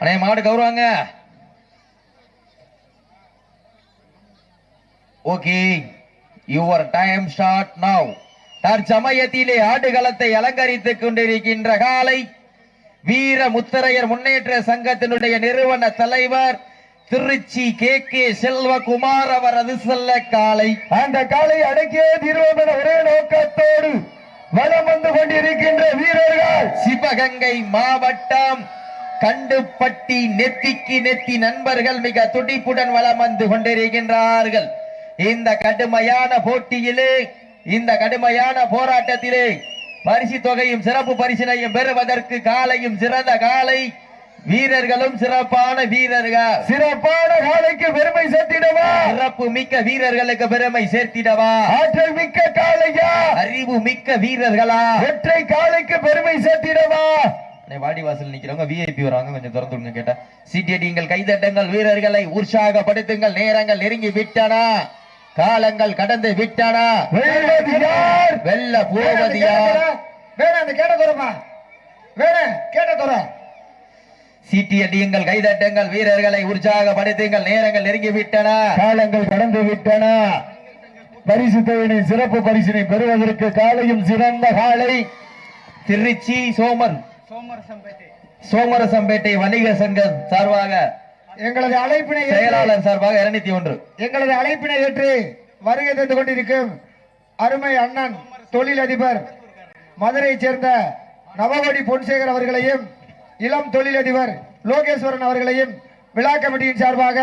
அண்ணே மாடு கௌரவாங்க okay your time start now தற்சமயத்திலே ஆடுகளத்தை அலங்கரித்துக் கொண்டிருக்கின்ற காலை வீர முத்தரையர் முன்னேற்ற சங்கத்தினுடைய நிறுவன தலைவர் திருச்சி கே கே செல்வகுமார் அவரது செல்ல காலை. அந்த காலை அடக்கிய திருவமன ஒரே நோக்கத்தோடு வலம் வந்து கொண்டிருக்கின்ற வீரர்கள். சிவகங்கை மாவட்டம் கண்டுப்பட்டி நெத்திக்கு நெத்தி நண்பர்கள் மிக துடிப்புடன் வலம் வந்து கொண்டிருக்கின்றார்கள். இந்த கடுமையான போட்டியிலே இந்த கடுமையான போராட்டத்திலே பரிசு தொகையும் சிறப்பு பரிசினையும் பெறுவதற்கு காலையும் சிறந்த காலை வீரர்களும் சிறப்பான வீரர்கள். சிறப்பான காலைக்கு பெருமை சேர்த்திடவா? சிறப்பு மிக்க வீரர்களுக்கு பெருமை சேர்த்திடவா? ஆற்றல் மிக்க காளையா அறிவு மிக்க வீரர்களா? ஒற்றை காலைக்கு பெருமை சேர்த்திடவா? அண்ணே, வாடிவாசல் நிக்கிறவங்க விஐபி வராங்க கொஞ்சம் திறந்து விடுங்க கேட்டா. சீட்டியடிங்கள் கைதட்டுங்கள் வீரர்களை உற்சாகப்படுத்துங்கள் நேரங்கள் நெருங்கி விட்டன. காலங்கள் கடந்து விட்டன. வெல்வது யார் வெல்ல போவது யார் வேணாம் அந்த கேட்ட தரமா? வேணாம் கேட்ட தர. சீட்டியடியுங்கள் கைதட்டுங்கள் வீரர்களை உற்சாகப்படுத்துங்கள் நேரங்கள் நெருங்கி விட்டன. காலங்கள் கடந்து விட்டன. பரிசு தொகையினை சிறப்பு பரிசினை பெறுவதற்கு காலையும் சிறந்த காலை. திருச்சி சோமர் சோமரசம்பேட்டை. வணிக சங்கம் சார்பாக எங்களது அழைப்பினை செயலாளர் சார்பாக இருநூத்தி ஒன்று. எங்களது அழைப்பினை ஏற்று வருகை தந்து கொண்டிருக்கும் அருமை அண்ணன் தொழிலதிபர் மதுரையைச் சேர்ந்த நவகோடி பொன்சேகர் அவர்களையும் இளம் தொழிலதிபர் லோகேஸ்வரன் அவர்களையும் விழா கமிட்டியின் சார்பாக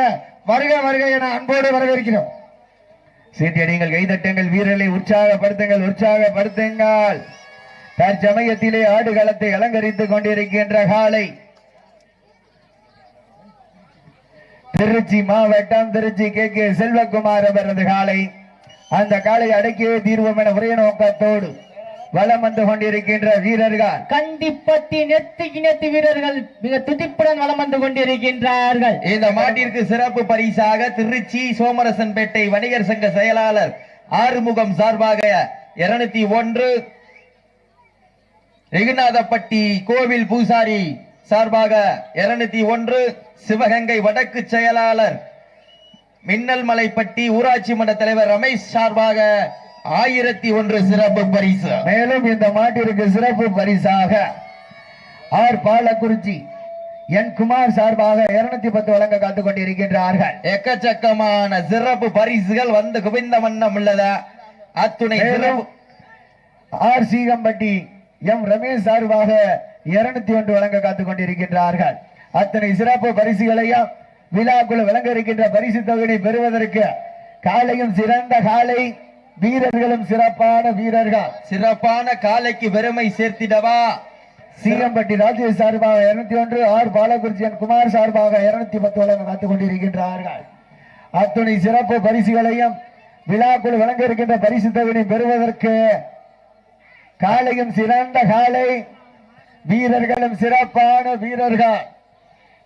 வருக வருக என அன்போடு வரவேற்கிறோம். சீட்டியடிங்கள் கைதட்டுங்கள் வீரர்களை உற்சாகப்படுத்துங்கள் உற்சாகப்படுத்துங்கள். தற்சமயத்திலே ஆடுகளத்தை அலங்கரித்துக் கொண்டிருக்கின்ற காலை. திருச்சி மாவட்டம் திருச்சி கே. கே. செல்வகுமார் அவரது காலை. அந்த காலை அடக்கியே தீர்வோம் என ஒரே நோக்கத்தோடு வலம் வந்து கொண்டிருக்கின்ற வீரர்கள். கண்டிப்பட்டி நெத்தி இனத்து வீரர்கள் மிக துடிப்புடன் வலம் வந்து கொண்டிருக்கின்றார்கள். இந்த மாட்டிற்கு சிறப்பு பரிசாக திருச்சி சோமரசன்பேட்டை வணிகர் சங்க செயலாளர் ஆறுமுகம் சார்பாக இருநூத்தி ஒன்று ரெகுநாதப்பட்டி கோவில் பூசாரி சார்பாக இருநூத்தி ஒன்று சிவகங்கை வடக்கு செயலாளர் மின்னல் மலைப்பட்டி ஊராட்சி மன்ற தலைவர் ரமேஷ் சார்பாக ஆயிரத்தி ஒன்று சிறப்பு பரிசு. மேலும் இந்த மாட்டிற்கு சிறப்பு பரிசாக ஆர் பாலக்குறிச்சி என் குமார் சார்பாக இருநூத்தி பத்து வழங்க காத்துக் கொண்டிருக்கின்றார்கள். எக்கச்சக்கமான சிறப்பு பரிசுகள் வந்து குவிந்த வண்ணம் உள்ளதா? அத்துணை ஆர் சீகம்பட்டி எம் ரமேஷ் சார்பாக இருநூத்தி ஒன்று வழங்க காத்துக் கொண்டிருக்கின்றார்கள். அத்தனை சிறப்பு பரிசுகளையும் விழாக்குள் வழங்க இருக்கின்ற பரிசு தொகையை பெறுவதற்கு காலையும் சிறந்த காலை வீரர்களும் சிறப்பான வீரர்கள். சிறப்பான காலைக்கு பெருமை சேர்த்திடவா? சீகம்பட்டி ராஜேஷ் சார்பாக இருநூத்தி ஒன்று ஆர் பாலகுருஜி என் குமார் சார்பாக இருநூத்தி பத்து வழங்க காத்துக் கொண்டிருக்கின்றார்கள். அத்துணை சிறப்பு பரிசுகளையும் விழாக்குள் வழங்க இருக்கின்ற பரிசு தொகையை பெறுவதற்கு காலையும் சிறந்த காலை வீரர்களும் சிறப்பான வீரர்கள்.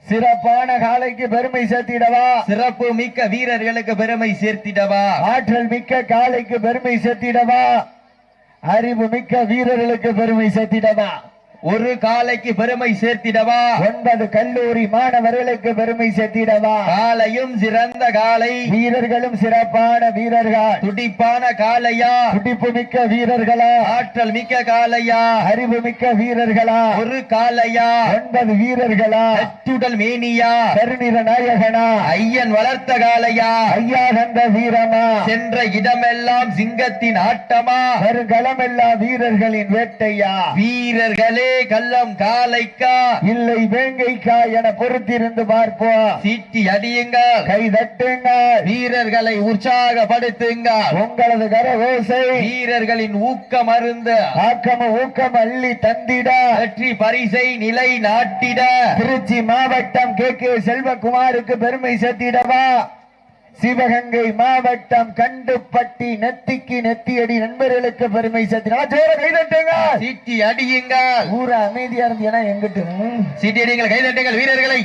சிறப்பான காலைக்கு பெருமை சேர்த்திடவா? சிறப்பு மிக்க வீரர்களுக்கு பெருமை சேர்த்திடவா? ஆற்றல் மிக்க காலைக்கு பெருமை சேர்த்திடவா? அறிவு மிக்க வீரர்களுக்கு பெருமை சேர்த்திடவா? ஒரு காலைக்கு பெருமை சேர்த்திடவா? ஒன்பது கல்லூரி மாணவர்களுக்கு பெருமை சேர்த்திடவா? காலையும் சிறந்த காலை. வீரர்களும் சிறப்பான வீரர்கள். துடிப்பான காலையா? துடிப்பு மிக்க வீரர்களா? ஆற்றல் மிக்க காலையா? அறிவு மிக்க வீரர்களா? ஒரு காலையா? ஒன்பது வீரர்களா? அச்சுடல் மேனியா? கருநிற நாயகனா? ஐயன் வளர்த்த காலையா? ஐயா கண்ட வீரமா? சென்ற இடமெல்லாம் சிங்கத்தின் ஆட்டமா? வருகளமெல்லாம் வீரர்களின் வேட்டையா? வீரர்களே கள்ளம் காலைக்கா. இல்லை வேங்கைக்கா என பொறுத்திருந்து பார்ப்போம். சீட்டி அடியுங்கள் கை தட்டுங்கள் வீரர்களை உற்சாகப்படுத்துங்கள் உங்களது கரகோசை. வீரர்களின் ஊக்கம் அருந்த. ஆக்கம ஊக்கம் அள்ளி தந்திட. வெற்றி பரிசை நிலை நாட்டிட. திருச்சி மாவட்டம் கே கே செல்வகுமாருக்கு பெருமை சேர்த்திடவா. சிவகங்கை மாவட்டம் கண்டுப்பட்டி நெத்திக்கு நெத்தியடி நண்பர்களுக்கு பெருமை சேர்த்திடா ஜோர கைதட்டுங்க சீட்டி அடியுங்கள். ஊர அமைதியா இருந்தீங்கன்னா எங்கிட்டு. சீட்டி அடியுங்கள் கைதட்டுங்கள் வீரர்களை.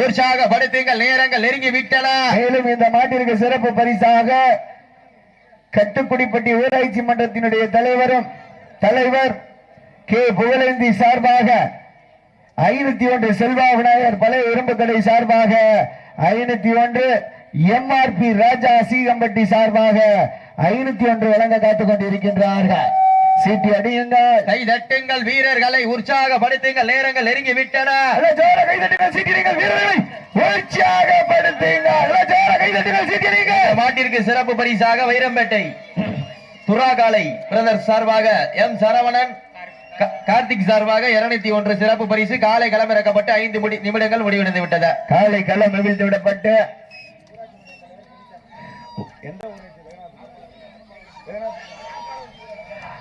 உற்சாகப்படுத்துங்கள் நேரங்கள் நெருங்கி விட்டன. மேலும் இந்த மாட்டிற்கு சிறப்பு பரிசாக கட்டுக்குடிப்பட்டி ஊராட்சி மன்றத்தினுடைய தலைவரும் தலைவர் கே. புகழேந்தி சார்பாக ஐநூத்தி ஒன்று செல்வா விநாயகர் பழைய இரும்பு கடை சார்பாக ஐநூத்தி ஒன்று எம்ஆர்பி ராஜா சீகம்பட்டி சார்பாக ஐநூத்தி ஒன்று வழங்க காத்துக் கொண்டிருக்கின்றார்கள் சீட்டி அடியுங்கள். கை தட்டுங்கள் வீரர்களை உற்சாகப்படுத்துங்கள் நேரங்கள் நெருங்கி விட்டன ஜோர சீட்டிடுங்கள் வீரர்களை. உற்சாகப்படுத்துங்கள். சீட்டிடுங்கள் இந்த மாட்டிற்கு சிறப்பு பரிசாக வைரம்பேட்டை துராகாலை பிரதர் சார்பாக எம் சரவணன் கா- கார்த்திக் சார்பாக இருநூத்தி ஒன்று சிறப்பு பரிசு. காலை களமிறக்கப்பட்டு ஐந்து முடி- நிமிடங்கள் முடிவடைந்து விட்டது காலை களம் விடப்பட்டு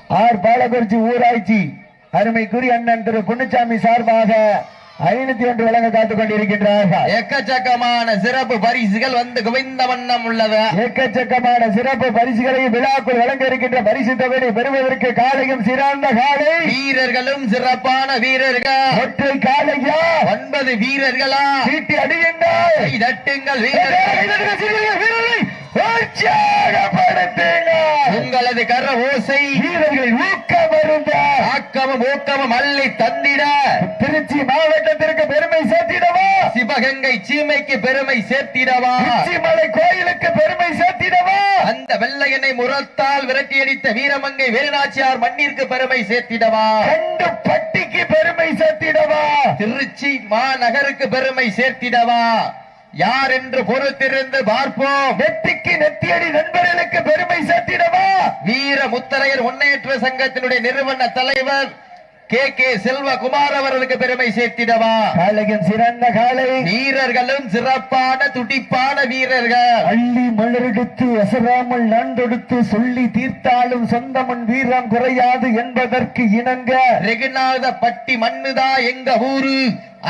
ஆர் பாலகுறிச்சி ஊராட்சி அருமைக்குரிய அண்ணன் திரு பொன்னுச்சாமி சார்பாக ஐநூத்தி ஒன்று வழங்க காத்துக் கொண்டிருக்கின்றார்கள். எக்கச்சக்கமான சிறப்பு பரிசுகள் வந்து குவிந்த வண்ணம் உள்ளது. எக்கச்சக்கமான சிறப்பு பரிசுகளை விழாக்குள் வழங்க இருக்கின்ற பரிசு தொகையை பெறுவதற்கு காலையும் சிறந்த காலை. வீரர்களும் சிறப்பான வீரர்கள். ஒற்றை காலையா? ஒன்பது வீரர்களா? சீட்டி அடியுங்கள் தட்டுங்கள் வீரர்கள். உங்களது கர ஓசை வீரர்களை ஊக்கம் வருந்த ஆக்கமும் ஊக்கமும் அள்ளி தந்திட. திருச்சி மாவட்டத்திற்கு பெருமை சேர்த்திடவா? சிவகங்கை சீமைக்கு பெருமை சேர்த்திடவா? உச்சிமலை கோயிலுக்கு பெருமை சேர்த்திடவா? அந்த வெள்ளையனை முரத்தால் விரட்டியடித்த வீரமங்கை வேலுநாச்சியார் மண்ணிற்கு பெருமை சேர்த்திடவா? கண்டு பட்டிக்கு பெருமை சேர்த்திடவா? திருச்சி மாநகருக்கு பெருமை சேர்த்திடவா? யார் என்று பொறுத்திருந்து பார்ப்போம் நெத்திக்கு நெத்தியடி நண்பர்களுக்கு பெருமை சேர்த்திடவா? வீர முத்தரையர் முன்னேற்ற சங்கத்தினுடைய நிறுவன தலைவர் கே. கே. செல்வகுமார் அவர்களுக்கு பெருமை சேர்த்திடவா? காலையும் சிறந்த காலை வீரர்களும் சிறப்பான துடிப்பான வீரர்கள். அள்ளி மலரெடுத்து அசராமல் நாண்டொடுத்து சொல்லி தீர்த்தாலும் சொந்தமன் வீரம் குறையாது என்பதற்கு இணங்க. ரெகுநாத பட்டி மண்ணுதா எங்க ஊரு?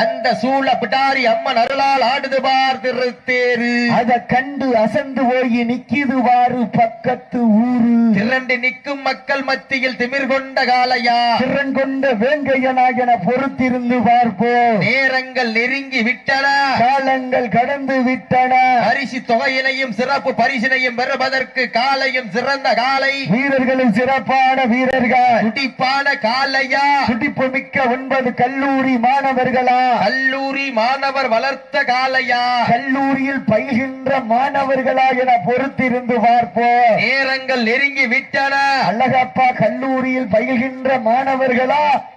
அந்த சூழ பிடாரி அம்மன் அருளால் ஆடுது பார் திருத்தேரு. அத கண்டு அசந்து போய் நிக்கிது வாரு பக்கத்து ஊரு. திரண்டு நிற்கும் மக்கள் மத்தியில் திமிர் கொண்ட காலையா திறன் கொண்ட வேங்கையனாகென பொறுத்திருந்து பார்ப்போம் நேரங்கள் நெருங்கி விட்டன. காலங்கள் கடந்து விட்டன. பரிசு தொகையினையும் சிறப்பு பரிசினையும் பெறுவதற்கு காலையும் சிறந்த காலை வீரர்களும் சிறப்பான வீரர்கள். துடிப்பான காலையா துடிப்பு மிக்க ஒன்பது கல்லூரி மாணவர்களா. கல்லூரி மாணவர் வளர்த்த காலையா? கல்லூரியில் பயில்கின்ற மாணவர்களா என பொறுத்திருந்து பார்ப்போம். நேரங்கள் நெருங்கி விட்டன. அழகப்பா கல்லூரியில் பயில்கின்ற மாணவர்களா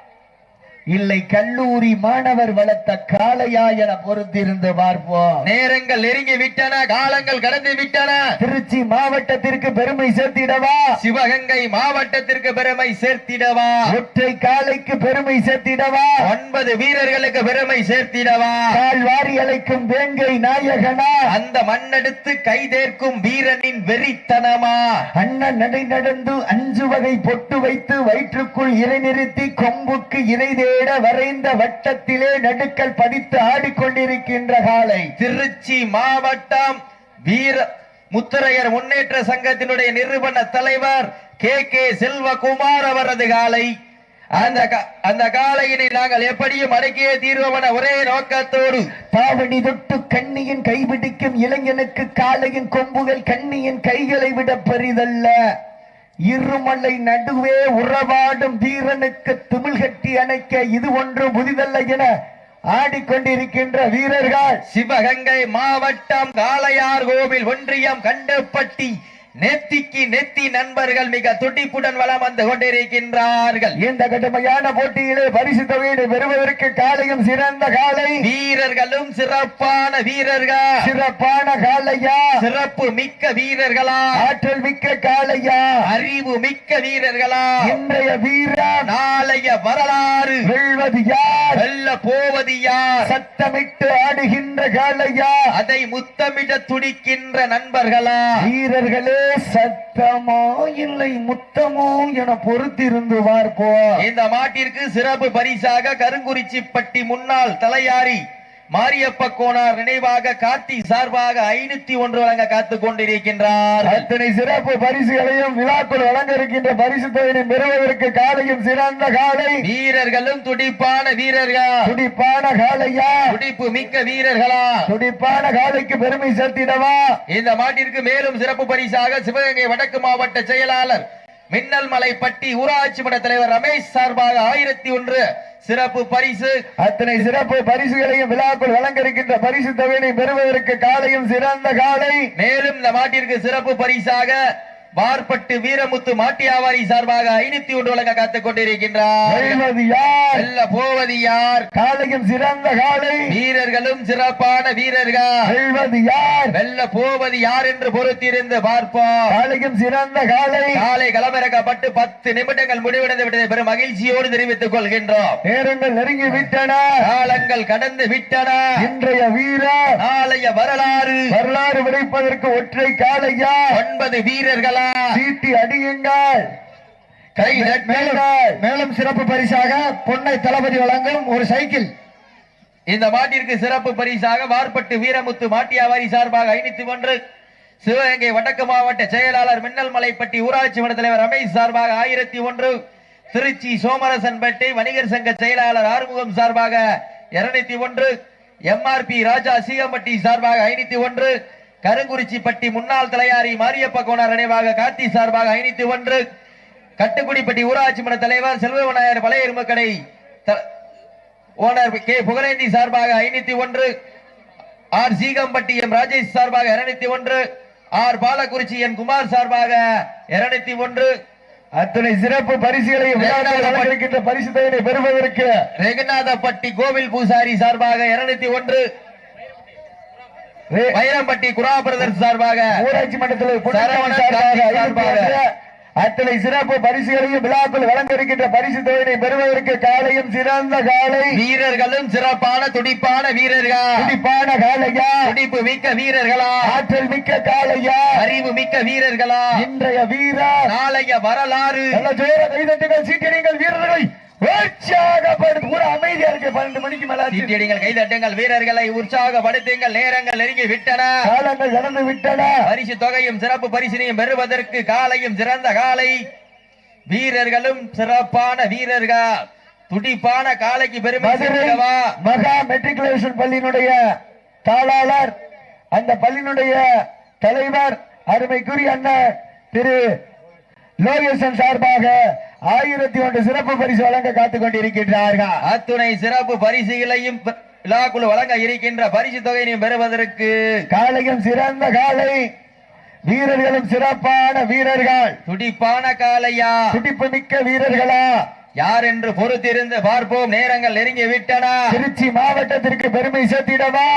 இல்லை கல்லூரி மாணவர் வளர்த்த காளையா என பொறுத்திருந்து பார்ப்போம். நேரங்கள் நெருங்கி விட்டன காலங்கள் கடந்து விட்டன. திருச்சி மாவட்டத்திற்கு பெருமை சேர்த்திடவா? சிவகங்கை மாவட்டத்திற்கு பெருமை சேர்த்திடவா? ஒற்றை காளைக்கு பெருமை சேர்த்திடவா? ஒன்பது வீரர்களுக்கு பெருமை சேர்த்திடவா? கால் வாரி அழைக்கும் வேங்கை நாயகனா? அந்த மண்ணெடுத்து கைதேர்க்கும் வீரனின் வெறித்தனமா? அண்ணன் நடை நடந்து அஞ்சு வகை பொட்டு வைத்து வயிற்றுக்குள் இறை நிறுத்தி கொம்புக்கு இறை தேட வரைந்த வட்டத்திலே நடுக்கல் பதித்து ஆடிக்கொண்டிருக்கின்ற காலை. திருச்சி மாவட்டம் வீர முத்தரையர் முன்னேற்ற சங்கத்தினுடைய நிறுவன தலைவர் கே. கே. செல்வகுமார் அவரது காலை. அந்த அந்த காலையினை நாங்கள் எப்படியும் அடக்கியே தீர்வோம் ஒரே நோக்கத்தோடு. தாவணி தொட்டு கண்ணியின் கைபிடிக்கும் இளைஞனுக்கு காளையின் கொம்புகள் கண்ணியின் கைகளை விட பெரிதல்ல. இருமலை நடுவே உறவாடும் வீரனுக்கு திமிழ் கட்டி அணைக்க இது ஒன்று புதிதல்ல என ஆடிக்கொண்டிருக்கின்ற வீரர்கள். சிவகங்கை மாவட்டம் காளையார் கோவில் ஒன்றியம் கண்டப்பட்டி நெத்திக்கு நெத்தி நண்பர்கள் மிக துடிப்புடன் வலம் வந்து கொண்டிருக்கின்றார்கள். இந்த கடுமையான போட்டியிலே பரிசு தொகையை பெறுவதற்கு காலையும் சிறந்த காலை. வீரர்களும் சிறப்பான வீரர்கள்? சிறப்பான காலையா? சிறப்பு மிக்க வீரர்களா? ஆற்றல் மிக்க காலையா? அறிவு மிக்க வீரர்களா? இன்றைய வீரன் நாளைய வரலாறு. வெல்வது யார்? வெல்ல போவது யார்? சத்தமிட்டு ஆடுகின்ற காலையா? அதை முத்தமிட துடிக்கின்ற நண்பர்களா? வீரர்களே சத்தமோ இல்லை முத்தமோ என பொறுத்திருந்து பார்ப்போம் இந்த மாட்டிற்கு சிறப்பு பரிசாக கருங்குறிச்சிப்பட்டி முன்னாள் தலையாரி மாரியப்ப கோனார் நினைவாக கார்த்தி சார்பாக ஐநூத்தி ஒன்று வழங்க காத்துக் கொண்டிருக்கின்றார். அத்தனை சிறப்பு பரிசுகளையும் விழாக்குள் வழங்க இருக்கின்ற பரிசு தொகையை பெறுவதற்கு காலையும் சிறந்த காலை. வீரர்களும் துடிப்பான வீரர்கள்? துடிப்பான காலையா? துடிப்பு மிக்க வீரர்களா? துடிப்பான காலைக்கு பெருமை சேர்த்திடவா? இந்த மாட்டிற்கு மேலும் சிறப்பு பரிசாக சிவகங்கை வடக்கு மாவட்ட செயலாளர் மின்னல் மலைப்பட்டி ஊராட்சி மன்ற தலைவர் ரமேஷ் சார்பாக ஆயிரத்தி ஒன்று சிறப்பு பரிசு. அத்தனை சிறப்பு பரிசுகளையும் விழாக்குள் வழங்க இருக்கின்ற பரிசு தொகையை பெறுவதற்கு காலையும் சிறந்த காலை. மேலும் இந்த மாட்டிற்கு சிறப்பு பரிசாக வார்பட்டு வீரமுத்து மாட்டு வியாபாரி சார்பாக ஐநூத்தி ஒன்று வழங்க காத்துக் கொண்டிருக்கின்றார். போவது யார்? காலையும் சிறந்த காலை வீரர்களும் சிறப்பான வீரர்கள். யார்? வெல்ல போவது யார் என்று பொறுத்திருந்து பார்ப்போம். காலையும் சிறந்த காலை காலை களமிறக்கப்பட்டு பத்து நிமிடங்கள் முடிவடைந்து விட்டதை பெரும் மகிழ்ச்சியோடு தெரிவித்துக் கொள்கின்றோம். நேரங்கள் நெருங்கி விட்டன. காலங்கள் கடந்து விட்டன. இன்றைய வீரர் நாளைய வரலாறு. வரலாறு விடைப்பதற்கு ஒற்றை காலையா ஒன்பது வீரர்களா சீட்டி அடியுங்கள். கை மேலும் சிறப்பு பரிசாக பொன்னை தளபதி வழங்கும் ஒரு சைக்கிள். இந்த மாட்டிற்கு சிறப்பு பரிசாக வார்பட்டு வீரமுத்து மாட்டியாவாரி சார்பாக ஐநூத்தி ஒன்று. சிவகங்கை வடக்கு மாவட்ட செயலாளர் மின்னல் மலைப்பட்டி ஊராட்சி மன்ற தலைவர் ரமேஷ் சார்பாக ஆயிரத்தி ஒன்று. திருச்சி சோமரசன்பேட்டை வணிகர் சங்க செயலாளர் ஆறுமுகம் சார்பாக இருநூத்தி ஒன்று. எம்ஆர்பி ராஜா சீகம்பட்டி சார்பாக ஐநூத்தி ஒன்று. கருங்குறிச்சிப்பட்டி முன்னாள் தலையாரி மாரியப்ப கோனார் நினைவாக கார்த்தி சார்பாக ஐநூத்தி ஒன்று. கட்டுக்குடிப்பட்டி ஊராட்சி மன்ற தலைவர் செல்வநாயர் பழைய எருமக்கடை த- ஓனர் கே புகழேந்தி சார்பாக ஐநூத்தி ஒன்று. ஆர் சீகம்பட்டி எம் ராஜேஷ் சார்பாக இருநூத்தி ஒன்று. ஆர் பாலக்குறிச்சி என் குமார் சார்பாக இருநூத்தி ஒன்று. அத்தனை சிறப்பு வழங்கியிருக்கின்ற பரிசு தொகையை பெறுவதற்கு ரெகுநாதப்பட்டி கோவில் பூசாரி சார்பாக இருநூத்தி ஒன்று. வைரம்பட்டி குரா பிரதர் சார்பாக ஊராட்சி மன்றத்தில். அத்தனை சிறப்பு பரிசுகளையும் விழாக்கள் வழங்க இருக்கின்ற பரிசு தொகையை பெறுவதற்கு காலையும் சிறந்த காலை. வீரர்களும் சிறப்பான துடிப்பான வீரர்கள்? துடிப்பான காலையா? துடிப்பு மிக்க வீரர்களா? ஆற்றல் மிக்க காலையா? அறிவு மிக்க வீரர்களா? இன்றைய வீரர். நாளைய வரலாறு. சீக்கிரங்கள் வீரர்களை. பன்னெண்டு மணிக்கு மேல. சீட்டியடிங்கள் கைதட்டுங்கள் வீரர்களை உற்சாகப்படுத்துங்கள் நேரங்கள் நெருங்கி விட்டன. காலங்கள் கடந்து விட்டன. பரிசு தொகையும் சிறப்பு பரிசினையும் பெறுவதற்கு காலையும் சிறந்த காலை. வீரர்களும் சிறப்பான வீரர்கள். துடிப்பான காலைக்கு பெருமை மகா மெட்ரிகுலேஷன் பள்ளியினுடைய தாளாளர் அந்த பள்ளியினுடைய தலைவர் அருமைக்குரிய அண்ணன் திரு லோகேசன் சார்பாக ஆயிரத்தி ஒன்று சிறப்பு பரிசு வழங்க காத்துக் கொண்டிருக்கின்றார்கள். அத்துணை சிறப்பு பரிசுகளையும் விழாக்குழு வழங்க இருக்கின்ற பரிசு தொகையினையும் பெறுவதற்கு காலையும் சிறந்த காலை வீரர்களும் சிறப்பான வீரர்கள். துடிப்பான காலையா? துடிப்பு மிக்க வீரர்களா? யார் என்று பொறுத்திருந்து பார்ப்போம். நேரங்கள் நெருங்கி விட்டன. திருச்சி மாவட்டத்திற்கு பெருமை சேர்த்திடவா?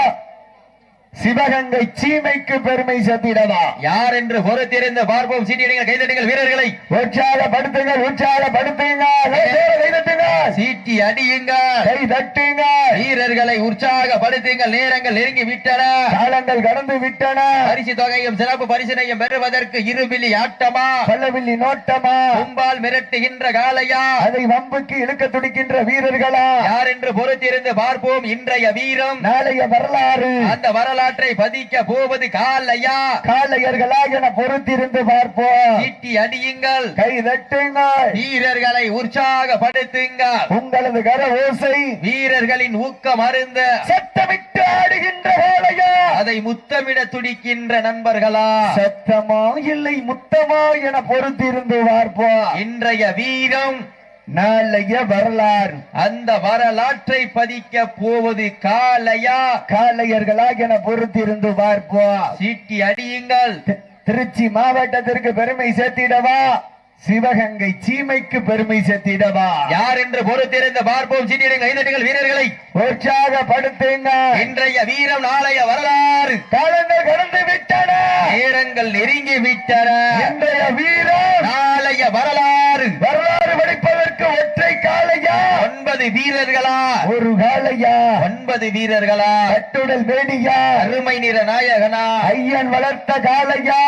சிவகங்கை சீமைக்கு பெருமை சேர்த்திடவா? யார் என்று பொறுத்திருந்து பார்ப்போம். சீட்டியடிங்கள் கைதட்டுங்கள் வீரர்களை. உற்சாகப்படுத்துங்கள் உற்சாகப்படுத்துங்கள். கைதட்டுங்கள். சீட்டி அடியுங்கள். கை தட்டுங்கள் வீரர்களை உற்சாகப்படுத்துங்கள். நேரங்கள் நெருங்கி விட்டன. காலங்கள் கடந்து விட்டன. பரிசு தொகையும் சிறப்பு பரிசினையும் பெறுவதற்கு இருபிலி ஆட்டமா? பல்லவில்லி நோட்டமா? கும்பால் மிரட்டுகின்ற காலையா அதை வம்புக்கு இழுக்க துடிக்கின்ற வீரர்களா? யார் என்று பொறுத்திருந்து பார்ப்போம். இன்றைய வீரம். நாளைய வரலாறு. அந்த வரலாற்றை பதிக்க போவது காலையா? காளையர்களா என பொறுத்திருந்து பார்ப்போம். சீட்டி அடியுங்கள். கை தட்டுங்கள். வீரர்களை உற்சாகப்படுத்துங்கள். உங்களது கர ஓசை வீரர்களின் ஊக்கம் அருந்த. சத்தமிட்டு ஆடுகின்ற வேலையா அதை முத்தமிட துடிக்கின்ற நண்பர்களா? சத்தமா இல்லை முத்தமா என பொறுத்திருந்து பார்ப்போம். இன்றைய வீரம் நாளைய வரலாறு. அந்த வரலாற்றை பதிக்க போவது காலையா காளையர்களா என பொறுத்திருந்து பார்ப்போம். சீட்டி அடியுங்கள். திருச்சி மாவட்டத்திற்கு பெருமை சேர்த்திடவா? சிவகங்கை சீமைக்கு பெருமை சேர்த்திடவா? யார் என்று பொறுத்திருந்து பார்ப்போம் ஐநட்டுகள் வீரர்களை. உற்சாகப்படுத்துங்க. இன்றைய வீரம் நாளைய வரலாறு. காலங்கள் கடந்து விட்டன. நேரங்கள் நெருங்கி விட்டன. இன்றைய வீரர் நாளைய வரலாறு. வரலாறு படிப்பதற்கு ஒற்றை காளையா? ஒன்பது வீரர்களா? ஒரு காளையா? ஒன்பது வீரர்களா? கட்டுடல் வேடியா அருமை நிற நாயகனா? ஐயன் வளர்த்த காளையா?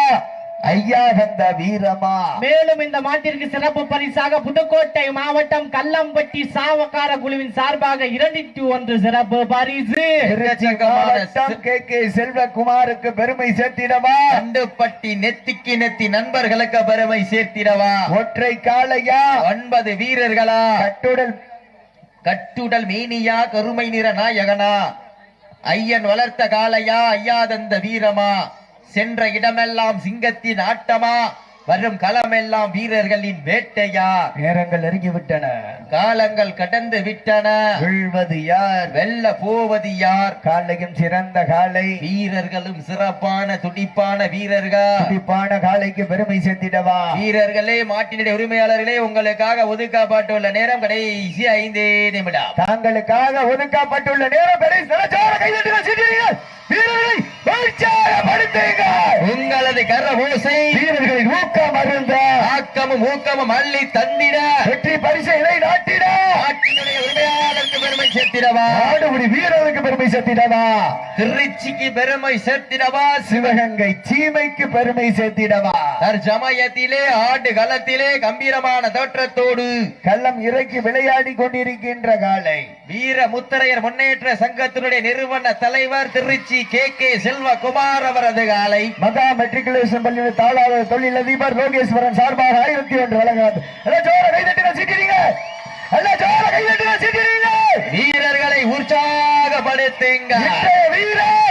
ஐயா வீரமா? மேலும் இந்த மாட்டிற்கு சிறப்பு பரிசாக புதுக்கோட்டை மாவட்டம் கல்லம்பட்டி சாவக்கார குழுவின் சார்பாக இரண்டு ஒன்று சிறப்பு பரிசு. கே. கே. செல்வகுமாருக்கு பெருமை சேர்த்திடவா? கண்டுப்பட்டி நெத்திக்கு நெத்தி நண்பர்களுக்கு பெருமை சேர்த்திடவா? ஒற்றை காளையா? ஒன்பது வீரர்களா? கட்டுடல் கட்டுடல் மேனியா கருமை நிற நாயகனா? ஐயன் வளர்த்த காளையா? ஐயாதந்த வீரமா? சென்ற இடமெல்லாம் சிங்கத்தின் ஆட்டமா? வரும் களமெல்லாம் வீரர்களின் வேட்டையா? நேரங்கள் நெருங்கிவிட்டன. காலங்கள் கடந்து விட்டன. வெல்வது யார்? வெல்ல போவது யார்? காலையும் சிறந்த காலை. வீரர்களும் சிறப்பான துடிப்பான வீரர்கள். துடிப்பான காலைக்கு பெருமை சேர்த்திடவா? வீரர்களே மாட்டினுடைய உரிமையாளர்களே உங்களுக்காக ஒதுக்கப்பட்டுள்ள நேரம் கடைசி ஐந்தே நிமிடம். தாங்களுக்காக ஒதுக்கப்பட்டுள்ள நேரம் கடைசி. வீரர்களை உற்சாகப்படுத்துங்கள் உங்களது கர ஓசை வீரர்களின் ஊக்கம் அருந்த. ஆக்கமும் ஊக்கமும் அள்ளி தந்திட. வெற்றி பரிசை நாட்டிட. நாட்டினுடைய உரிமையாளருக்கு பெருமை சேர்த்திடவா? ஆடுபடி வீரருக்கு பெருமை சேர்த்திடவா? திருச்சிக்கு பெருமை சேர்த்திடவா? சிவகங்கை சீமைக்கு பெருமை சேர்த்திடவா? தற்சமயத்திலே ஆண்டு களத்திலே கம்பீரமான தோற்றத்தோடு கள்ளம் இறக்கி விளையாடி கொண்டிருக்கின்ற காலை வீர முத்தரையர் முன்னேற்ற சங்கத்தினுடைய நிறுவன தலைவர் திருச்சி கே கே செல்வகுமார் அவரது காலை மகா மெட்ரிகுலேஷன் பள்ளியின் தாளாளர் தொழில் அதிபர் லோகேஸ்வரன் சார்பாக ஆயிரத்தி ஒன்று வழங்காது வீரர்களை உற்சாகப்படுத்துங்க.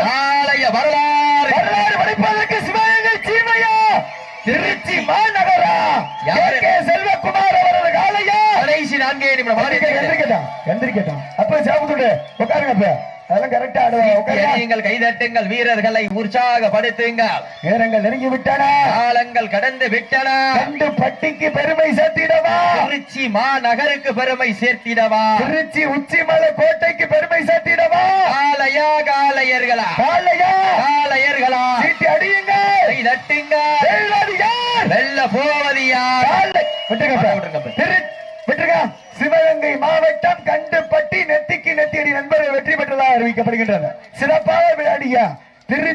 நாளைய வரலாறு. வரலாறு படிப்பதற்கு சிவகங்கை சீமையா திருச்சி மாநகரா? யாரு? கே. செல்வகுமார் அவரது காலையா? கடைசி நான்கே நிமிடம். எந்திரிக்கட்டான் எந்திரிக்கட்டான் அப்ப சாப்பிட்டு உட்காருங்க அப்ப. நீங்கள் கைதட்டுங்கள் வீரர்களை உற்சாகப்படுத்துங்க நேரங்கள் நெருங்கி விட்டன. காலங்கள் கடந்து விட்டன. கண்டு பட்டிக்கு பெருமை சேர்த்திடவா? திருச்சி மாநகருக்கு பெருமை சேர்த்திடவா? திருச்சி உச்சிமலை கோட்டைக்கு பெருமை சேர்த்திடவா? காலையா காலையர்களா காலையா காலையர்களா சீட்டி அடியுங்க. கைதட்டுங்க வெல்ல போவது யார் விட்டுருங்க விட்டுருங்க. சிவகங்கை மாவட்டம் கண்டுபட்டி நெத்திக்கு நெத்தியடி நண்பர்கள் வெற்றி பெற்றதாக அறிவிக்கப்படுகின்றனர் சிறப்பாக விளையாடிய திரு